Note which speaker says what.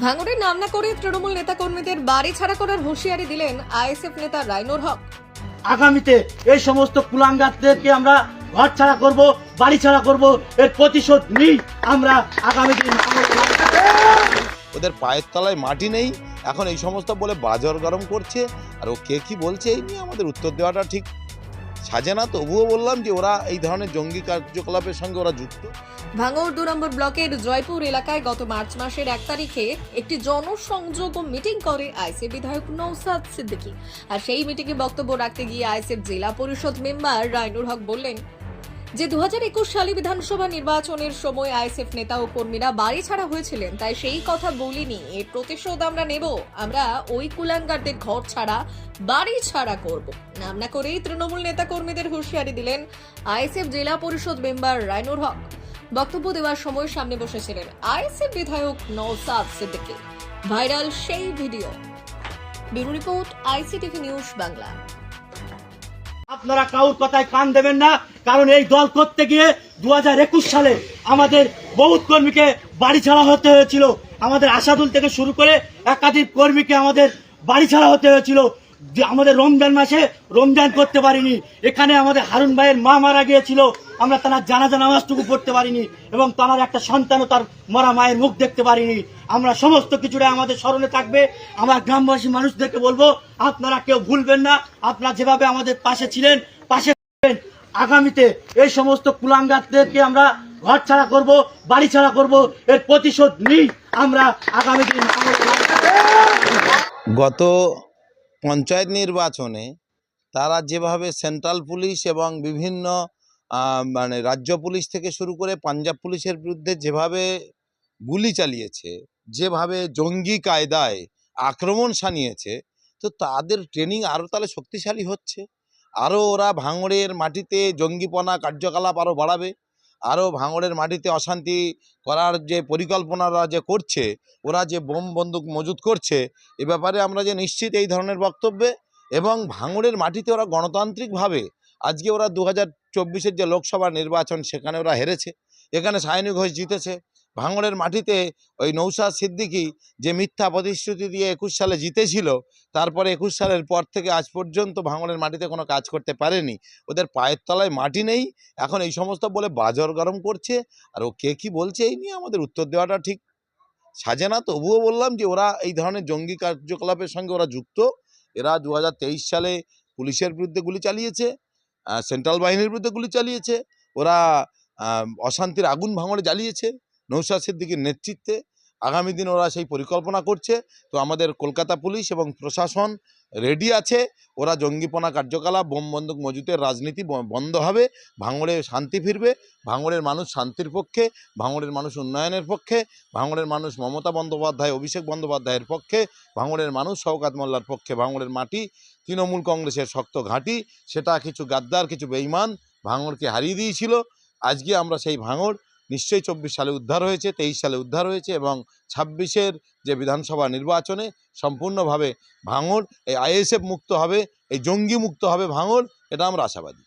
Speaker 1: ভাঙড়ের নাম না করে তৃণমূল নেতা কর্মীদের বাড়ি ছাড়া করার হুঁশিয়ারি দিলেন আইএসএফ নেতা রাইনুর হক।
Speaker 2: আগামীতে এই সমস্ত কুলাঙ্গারদেরকে আমরা ঘর ছাড়া করব বাড়ি ছাড়া করব এর প্রতিশোধ নিই আমরা আগামী দিন।
Speaker 3: ওদের পায়ের তলায় মাটি নেই এখন এই সমস্ত বলে বাজার গরম করছে আর ও কে কি বলছে এই নিয়ে আমাদের উত্তর দেওয়াটা ঠিক। সাজে না, তবুও বললাম যে ওরা এই ধরনের জঙ্গি কার্যকলাপের সঙ্গে ওরা যুক্ত।
Speaker 1: ভাঙড় দু নম্বর ব্লকের জয়পুর এলাকায় গত মার্চ মাসের এক তারিখে একটি জনসংযোগ মিটিং করে আইসিএফ বিধায়ক নৌসাদ সিদ্দিকী। আর সেই মিটিংয়ে বক্তব্য রাখতে গিয়ে আইসিএফ জেলা পরিষদ মেম্বার রায়নুর হক বললেন যে দু সালে বিধানসভা নির্বাচনের সময় আইএসএফ নেতা ও কর্মীরা বাড়ি ছাড়া হয়েছিলেন, তাই সেই কথা বলিনি। এর প্রতিশোধ আমরা নেব। আমরা ওই কুলাঙ্গারদের ঘর ছাড়া, বাড়ি ছাড়া করব। নাম না করেই তৃণমূল নেতা কর্মীদের হুঁশিয়ারি দিলেন আইএসএফ জেলা পরিষদ মেম্বার রাইনুর হক। বক্তব্য দেওয়ার সময় সামনে বসেছিলেন আইএসএফ বিধায়ক নওসাদ সিদ্দিকী। ভাইরাল সেই video. Bureau report ICTV news Bangla.
Speaker 2: আপনারা কাউর কথায় কান দেবেন না, কারণ এই দল করতে গিয়ে দু হাজার একুশ সালে আমাদের বহুত কর্মীকে বাড়ি ছাড়া হতে হয়েছিল। আমাদের আশাদুল থেকে শুরু করে একাধিক কর্মীকে আমাদের বাড়ি ছাড়া হতে হয়েছিল। আমাদের রমজান মাসে রমজান করতে পারিনি। এখানে আমাদের হারুন ভাইয়ের মা মারা গিয়েছিল। আমরা তার জানাজা নামাজটুকু পড়তে পারিনি এবং তার একটা সন্তানও তার মরা মায়ের মুখ দেখতে পারিনি। আমরা সমস্ত কিছুটা আমাদের স্মরণে থাকবে। আমার গ্রামবাসী মানুষদেরকে বলব, আপনারা কেউ ভুলবেন না। আপনারা যেভাবে আমাদের পাশে ছিলেন, পাশে। আগামীতে এই সমস্ত কুলাঙ্গারদেরকে আমরা ঘর ছাড়া করব, বাড়ি ছাড়া করব, এর প্রতিশোধ নিই। আমরা আগামী দিন
Speaker 3: গত পঞ্চায়েত নির্বাচনে তারা যেভাবে সেন্ট্রাল পুলিশ এবং বিভিন্ন মানে রাজ্য পুলিশ থেকে শুরু করে পাঞ্জাব পুলিশের বিরুদ্ধে যেভাবে গুলি চালিয়েছে, যেভাবে জঙ্গি কায়দায় আক্রমণ সানিয়েছে তো তাদের ট্রেনিং আরও তাহলে শক্তিশালী হচ্ছে। আরও ওরা ভাঙড়ের মাটিতে জঙ্গিপনা কার্যকলাপ আরও বাড়াবে আরও ভাঙড়ের মাটিতে অশান্তি করার যে পরিকল্পনারা যে করছে, ওরা যে বোম বন্দুক মজুত করছে, এ ব্যাপারে আমরা যে নিশ্চিত এই ধরনের বক্তব্যে এবং ভাঙড়ের মাটিতে ওরা গণতান্ত্রিকভাবে আজকে ওরা দু হাজার চব্বিশের যে লোকসভা নির্বাচন, সেখানে ওরা হেরেছে। এখানে সায়নী ঘোষ জিতেছে। ভাঙড়ের মাটিতে ওই নৌসাদ সিদ্দিকি যে মিথ্যা প্রতিশ্রুতি দিয়ে একুশ সালে জিতেছিল, তারপরে একুশ সালের পর থেকে আজ পর্যন্ত ভাঙড়ের মাটিতে কোনো কাজ করতে পারেনি। ওদের পায়ের তলায় মাটি নেই। এখন এই সমস্ত বলে বাজর গরম করছে। আর ও কে কী বলছে এই নিয়ে আমাদের উত্তর দেওয়াটা ঠিক সাজে না। তবুও বললাম যে ওরা এই ধরনের জঙ্গি কার্যকলাপের সঙ্গে ওরা যুক্ত। এরা দু হাজার তেইশ সালে পুলিশের বিরুদ্ধে গুলি চালিয়েছে। সেন্ট্রাল বাহিনীর বিরুদ্ধে গুলি চালিয়েছে। ওরা অশান্তির আগুন ভাঙড়ে জ্বালিয়েছে নৌশাসের দিকে নেতৃত্বে। আগামী দিন ওরা সেই পরিকল্পনা করছে। তো আমাদের কলকাতা পুলিশ এবং প্রশাসন রেডি আছে। ওরা জঙ্গিপনা কার্যকলাপ, বোম বন্দুক মজুতের রাজনীতি বন্ধ হবে। ভাঙড়ে শান্তি ফিরবে। ভাঙড়ের মানুষ শান্তির পক্ষে, ভাঙড়ের মানুষ উন্নয়নের পক্ষে, ভাঙড়ের মানুষ মমতা বন্দ্যোপাধ্যায়, অভিষেক বন্দ্যোপাধ্যায়ের পক্ষে, ভাঙড়ের মানুষ শওকাত মোল্লার পক্ষে। ভাঙড়ের মাটি তৃণমূল কংগ্রেসের শক্ত ঘাঁটি, সেটা কিছু গাদ্দার, কিছু বেইমান ভাঙড়কে হারিয়ে দিয়েছিল। আজকে আমরা সেই ভাঙড় নিশ্চয়ই চব্বিশ সালে উদ্ধার হয়েছে, তেইশ সালে উদ্ধার হয়েছে এবং ছাব্বিশের যে বিধানসভা নির্বাচনে সম্পূর্ণভাবে ভাঙড়, এই আইএসএফ মুক্ত হবে, এই জঙ্গি মুক্ত হবে ভাঙড়, এটা আমরা আশাবাদী।